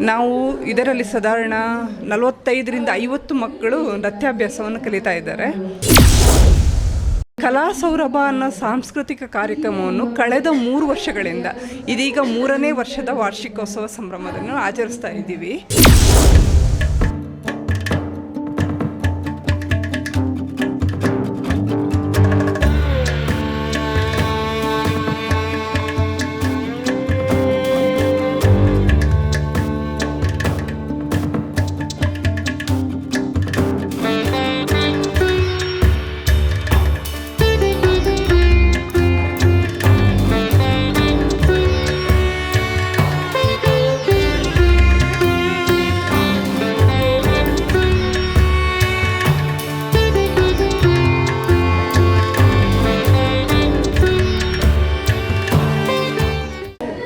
ನಾವು ಇದರಲ್ಲಿ ಸಾಧಾರಣ ನಲವತ್ತೈದರಿಂದ ಐವತ್ತು ಮಕ್ಕಳು ನೃತ್ಯಾಭ್ಯಾಸವನ್ನು ಕಲಿತಾ ಇದ್ದಾರೆ. ಕಲಾ ಸೌರಭ ಅನ್ನೋ ಸಾಂಸ್ಕೃತಿಕ ಕಾರ್ಯಕ್ರಮವನ್ನು ಕಳೆದ ಮೂರು ವರ್ಷಗಳಿಂದ, ಇದೀಗ ಮೂರನೇ ವರ್ಷದ ವಾರ್ಷಿಕೋತ್ಸವ ಸಂಭ್ರಮವನ್ನು ಆಚರಿಸ್ತಾ ಇದ್ದೀವಿ.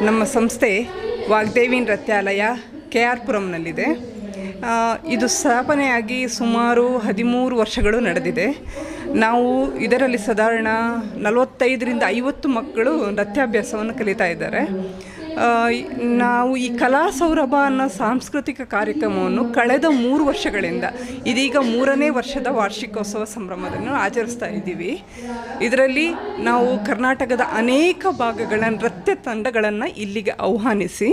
ನಮ್ಮ ಸಂಸ್ಥೆ ವಾಗ್ದೇವಿ ನೃತ್ಯಾಲಯ ಕೆ ಆರ್ ಪುರಂನಲ್ಲಿದೆ ಇದು ಸ್ಥಾಪನೆಯಾಗಿ ಸುಮಾರು ಹದಿಮೂರು ವರ್ಷಗಳು ನಡೆದಿದೆ. ನಾವು ಇದರಲ್ಲಿ ಸಾಧಾರಣ ನಲವತ್ತೈದರಿಂದ ಐವತ್ತು ಮಕ್ಕಳು ನೃತ್ಯಾಭ್ಯಾಸವನ್ನು ಕಲಿತಾ ಇದ್ದಾರೆ. ನಾವು ಈ ಕಲಾ ಸೌರಭ ಅನ್ನೋ ಸಾಂಸ್ಕೃತಿಕ ಕಾರ್ಯಕ್ರಮವನ್ನು ಕಳೆದ ಮೂರು ವರ್ಷಗಳಿಂದ, ಇದೀಗ ಮೂರನೇ ವರ್ಷದ ವಾರ್ಷಿಕೋತ್ಸವ ಸಂಭ್ರಮವನ್ನು ಆಚರಿಸ್ತಾ ಇದ್ದೀವಿ. ಇದರಲ್ಲಿ ನಾವು ಕರ್ನಾಟಕದ ಅನೇಕ ಭಾಗಗಳ ನೃತ್ಯ ತಂಡಗಳನ್ನು ಇಲ್ಲಿಗೆ ಆಹ್ವಾನಿಸಿ,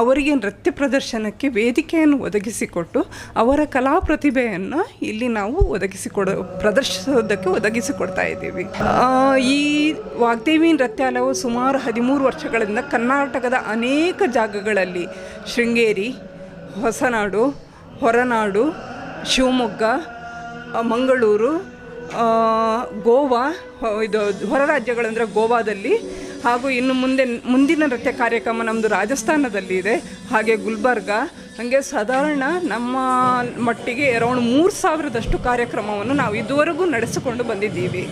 ಅವರಿಗೆ ನೃತ್ಯ ಪ್ರದರ್ಶನಕ್ಕೆ ವೇದಿಕೆಯನ್ನು ಒದಗಿಸಿಕೊಟ್ಟು, ಅವರ ಕಲಾ ಪ್ರತಿಭೆಯನ್ನು ಇಲ್ಲಿ ನಾವು ಒದಗಿಸಿಕೊಡ, ಪ್ರದರ್ಶಿಸೋದಕ್ಕೆ ಒದಗಿಸಿಕೊಡ್ತಾ ಇದ್ದೀವಿ. ಈ ವಾಗ್ದೇವಿ ನೃತ್ಯಾಲಯವು ಸುಮಾರು ಹದಿಮೂರು ವರ್ಷಗಳಿಂದ ಕರ್ನಾಟಕದ ಅನೇಕ ಜಾಗಗಳಲ್ಲಿ ಶೃಂಗೇರಿ, ಹೊಸನಾಡು, ಹೊರನಾಡು, ಶಿವಮೊಗ್ಗ ಮಂಗಳೂರು ಗೋವಾ ಇದು ಹೊರ ರಾಜ್ಯಗಳಂದರೆ ಗೋವಾದಲ್ಲಿ ಹಾಗೂ ಇನ್ನು ಮುಂದೆ ಮುಂದಿನ ನೃತ್ಯ ಕಾರ್ಯಕ್ರಮ ನಮ್ಮದು ರಾಜಸ್ಥಾನದಲ್ಲಿ ಇದೆ. ಹಾಗೆ ಗುಲ್ಬರ್ಗ, ಹಾಗೆ ಸಾಧಾರಣ ನಮ್ಮ ಮಟ್ಟಿಗೆ ಅರೌಂಡ್ ಮೂರು ಸಾವಿರದಷ್ಟು ಕಾರ್ಯಕ್ರಮವನ್ನು ನಾವು ಇದುವರೆಗೂ ನಡೆಸಿಕೊಂಡು ಬಂದಿದ್ದೀವಿ.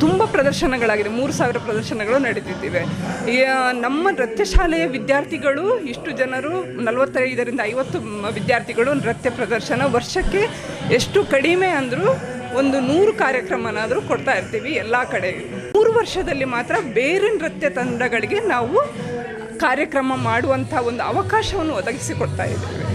ತುಂಬ ಪ್ರದರ್ಶನಗಳಾಗಿದೆ. ಮೂರು ಸಾವಿರ ಪ್ರದರ್ಶನಗಳು ಈ, ನಮ್ಮ ನೃತ್ಯ ಶಾಲೆಯ ವಿದ್ಯಾರ್ಥಿಗಳು ಇಷ್ಟು ಜನರು ನಲವತ್ತೈದರಿಂದ ಐವತ್ತು ವಿದ್ಯಾರ್ಥಿಗಳು ನೃತ್ಯ ಪ್ರದರ್ಶನ ವರ್ಷಕ್ಕೆ ಎಷ್ಟು ಕಡಿಮೆ ಅಂದರೂ ಒಂದು ನೂರು ಕಾರ್ಯಕ್ರಮನಾದರೂ ಕೊಡ್ತಾ ಇರ್ತೀವಿ ಎಲ್ಲ ಕಡೆ ಮೂರು ವರ್ಷದಲ್ಲಿ ಮಾತ್ರ ಬೇರೆ ನೃತ್ಯ ತಂಡಗಳಿಗೆ ನಾವು ಕಾರ್ಯಕ್ರಮ ಮಾಡುವಂಥ ಒಂದು ಅವಕಾಶವನ್ನು ಒದಗಿಸಿಕೊಡ್ತಾ ಇದ್ದೇವೆ.